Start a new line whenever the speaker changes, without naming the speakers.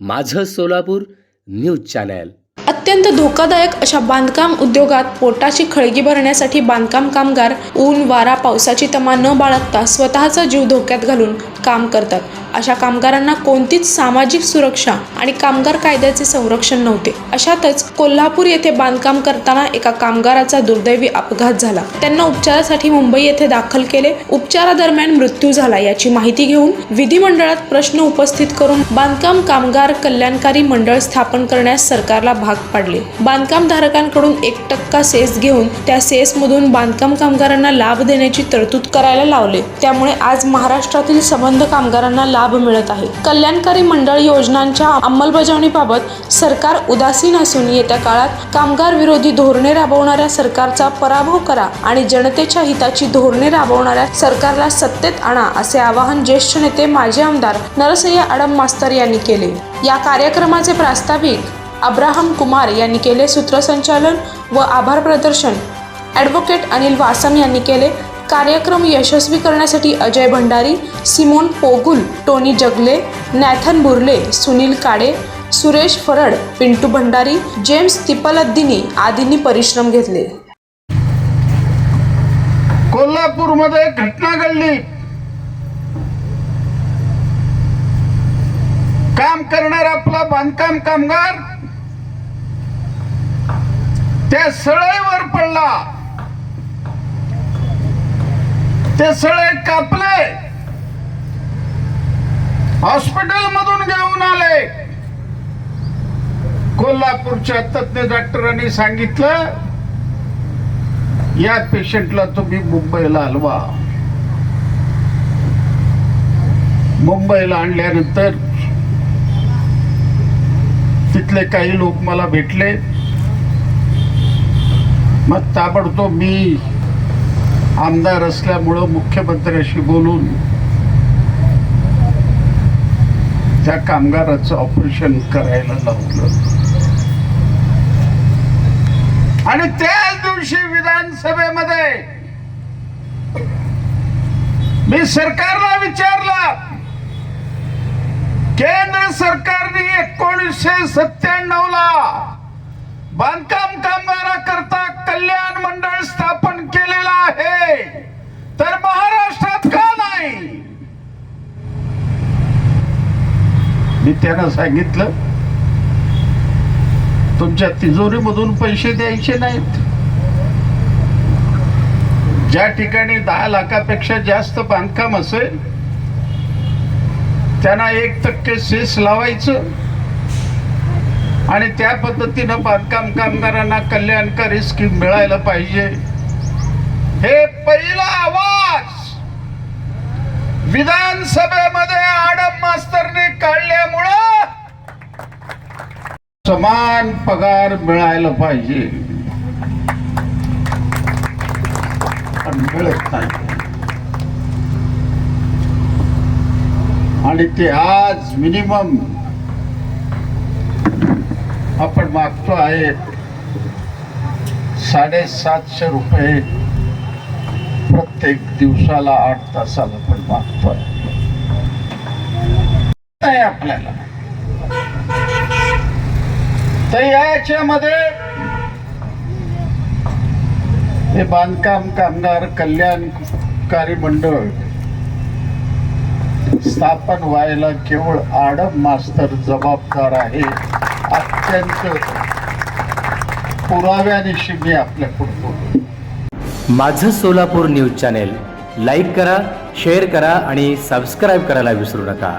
माझं Solapur news channel.
अत्यंत धोकादायक अशा बांधकाम उद्योगात पोटाची खळगी भरण्यासाठी बांधकाम कामगार ऊन वारा पावसाची तमा न बाळगता स्वतःचा जीव धोक्यात घालून काम करतात. अशा कामगारांना कोणतीच सामाजिक सुरक्षा आणि कामगार कायद्याचे संरक्षण नव्हते. अशातच कोल्हापूर येथे बांधकाम करताना एका कामगाराचा दुर्दैवी अपघात झाला. त्यांना उपचारासाठी मुंबई येथे दाखल केले. उपचारादरम्यान मृत्यू झाला याची माहिती घेऊन विधिमंडळात प्रश्न उपस्थित करून बांधकाम कामगार कल्याणकारी मंडळ स्थापन करण्यास सरकारला भाग पाडले. बांधकाम धारकांकडून एक टक्का सेस घेऊन त्या सेस मधून बांधकाम कामगारांना लाभ देण्याची तरतूद करायला लावले. त्यामुळे आज महाराष्ट्रातील संबंध कामगारांना लाभ लाभ मिळत आहे. कल्याणकारी मंडळ योजनांच्या अंमलबजावणीबाबत सरकार उदासीन असून येत्या काळात कामगार विरोधी धोरणे राबवणाऱ्या सरकारचा पराभव करा आणि जनतेच्या हिताची धोरणे राबवणाऱ्या सरकारला सत्तेत आणा असे आवाहन ज्येष्ठ नेते माजी आमदार नरसय्या आडम मास्तर यांनी केले. या कार्यक्रमाचे प्रास्ताविक अब्राहम कुमार यांनी केले. सूत्रसंचालन व आभार प्रदर्शन ॲडव्होकेट अनिल वासम यांनी केले. कार्यक्रम यशस्वी करण्यासाठी Ajay Bhandari Simon Pogul Tony Jagle Nathan Burle Sunil Kade Suresh Farad Pintu Bhandari James Tipladdini आदींनी परिश्रम घेतले.
कोल्हापूरमध्ये घटना घडली. काम करणारा आपला बांधकाम कामगार त्या सळईवर पडला. ते सळे कापले. हॉस्पिटल मधून घेऊन आले. कोल्हापूरच्या तज्ञ डॉक्टरांनी सांगितलं या पेशंटला तुम्ही मुंबईला हलवा. मुंबईला आणल्यानंतर तिथले काही लोक मला भेटले. मग ताबडतोब मी आमदार असल्यामुळं मुख्यमंत्र्याशी बोलून त्या कामगाराचं ऑपरेशन करायला लावलं. आणि त्याच दिवशी विधानसभेमध्ये मी सरकारला विचारला केंद्र सरकारने एकोणीसशे सत्त्याण्णव ला बांधकाम कामगाराकरता कल्याण मंडळ स्थापन केलेलं आहे तर महाराष्ट्रात का नाही मी त्यांना सांगितलं तुमच्या तिजोरीमधून पैसे द्यायचे नाहीत. ज्या ठिकाणी दहा लाखापेक्षा जास्त बांधकाम असेल त्यांना एक टक्के सेस लावायचं आणि त्या पद्धतीनं बांधकाम कामगारांना कल्याणकारी स्कीम मिळायला पाहिजे. हे पहिला आवाज विधानसभेमध्ये काढल्यामुळं समान पगार मिळायला पाहिजे. पण मिळत नाही. आणि ते आज मिनिमम आपण मागतो आहे साडेसातशे रुपये प्रत्येक दिवसाला आठ तासाला पण मागतोय नाही आपल्याला. तर याच्यामध्ये हे बांधकाम कामगार कल्याणकारी मंडळ स्थापन व्हायला केवळ आडम मास्तर जबाबदार आहे. अत्यंत पुराव्यानिशी मी आपल्याकडून बोलतो
माझं सोलापूर न्यूज चॅनेल लाईक करा शेअर करा आणि सबस्क्राईब करायला विसरू नका.